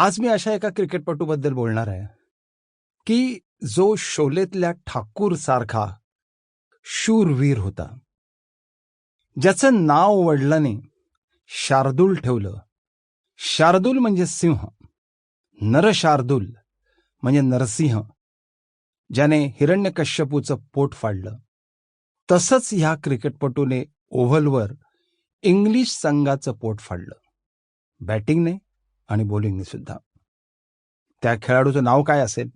आज मी अशा एका क्रिकेटपटूबद्दल बोलणार आहे की जो शोलेतल्या ठाकूर सारखा शूरवीर होता. ज्याचं नाव वडिलाने शार्दूल ठेवलं. शार्दूल म्हणजे सिंह. नरशार्दूल म्हणजे नरसिंह. ज्याने हिरण्यकश्यपूचं पोट फाडलं. तसंच ह्या क्रिकेटपटूने ओव्हलवर इंग्लिश संघाचं पोट फाडलं. बॅटिंगने आणि बॉलिंगने सुद्धा. त्या खेळाडूचं नाव काय असेल?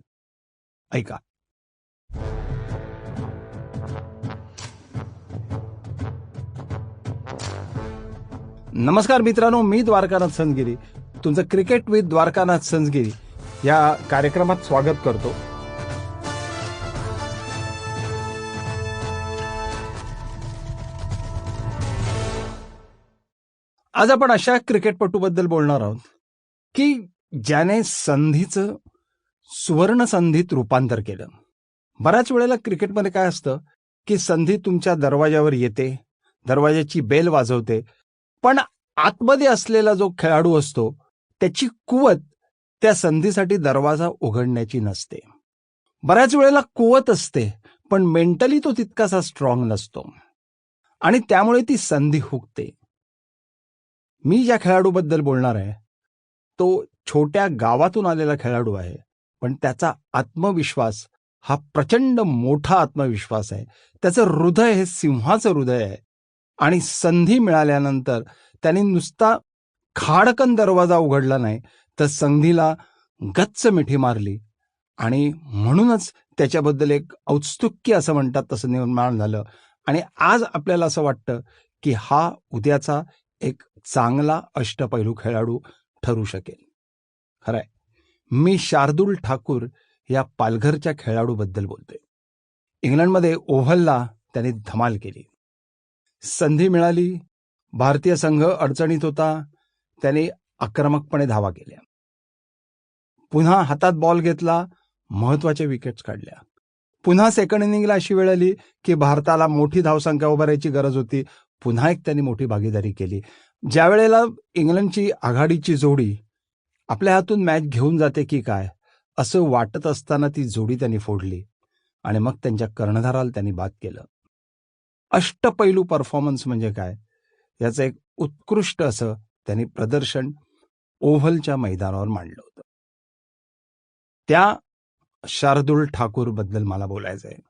ऐका. नमस्कार मित्रांनो मी द्वारकानाथ संजगिरी. तुमचं क्रिकेट विथ द्वारकानाथ संजगिरी या कार्यक्रमात स्वागत करतो. आज आपण अशा क्रिकेटपटूबद्दल बोलणार आहोत. की ज्याने संधीचं सुवर्ण संधीत रूपांतर केलं. बऱ्याच वेळेला क्रिकेटमध्ये काय असतं की संधी तुमच्या दरवाजावर येते दरवाजाची बेल वाजवते पण आतमध्ये असलेला जो खेळाडू असतो त्याची कुवत त्या संधीसाठी दरवाजा उघडण्याची नसते. बऱ्याच वेळेला कुवत असते पण मेंटली तो तितकासा स्ट्रॉंग नसतो. आणि त्यामुळे ती संधी हुकते. मी ज्या खेळाडूबद्दल बोलणार आहे तो छोट्या गावातून आलेला खेळाडू आहे. पण त्याचा आत्मविश्वास हा प्रचंड मोठा आत्मविश्वास आहे. त्याचं हृदय हे सिंहाचं हृदय आहे. आणि संधी मिळाल्यानंतर त्याने नुसता खाडकन दरवाजा उघडला नाही तर संधीला गच्च मिठी मारली. आणि म्हणूनच त्याच्याबद्दल एक औत्सुक्य असं म्हणतात तसं निर्माण झालं. आणि आज आपल्याला असं वाटतं की हा उद्याचा एक चांगला अष्टपैलू खेळाडू ठरू शकेल. खरंय. मी शार्दूल ठाकूर या पालघरच्या खेळाडूबद्दल बोलतोय. इंग्लंडमध्ये ओव्हलला त्याने धमाल केली. संधी मिळाली भारतीय संघ अडचणीत होता त्याने आक्रमकपणे धावा केल्या. पुन्हा हातात बॉल घेतला महत्त्वाच्या विकेट्स काढल्या. पुन्हा सेकंड इनिंगला अशी वेळ आली की भारताला मोठी धावसंख्या उभारायची गरज होती. पुन्हा एक त्यांनी मोठी भागीदारी केली. ज्या वेळेला इंग्लंडची आघाडीची जोडी आपल्या हातून मॅच घेऊन जाते की काय असं वाटत असताना ती जोडी त्यांनी फोडली आणि मग त्यांच्या कर्णधाराला त्यांनी बाद केलं. अष्टपैलू परफॉर्मन्स म्हणजे काय? याचं एक उत्कृष्ट असं त्यांनी प्रदर्शन ओव्हलच्या मैदानावर मांडलं होतं. त्या शार्दुल ठाकूरबद्दल मला बोलायचं आहे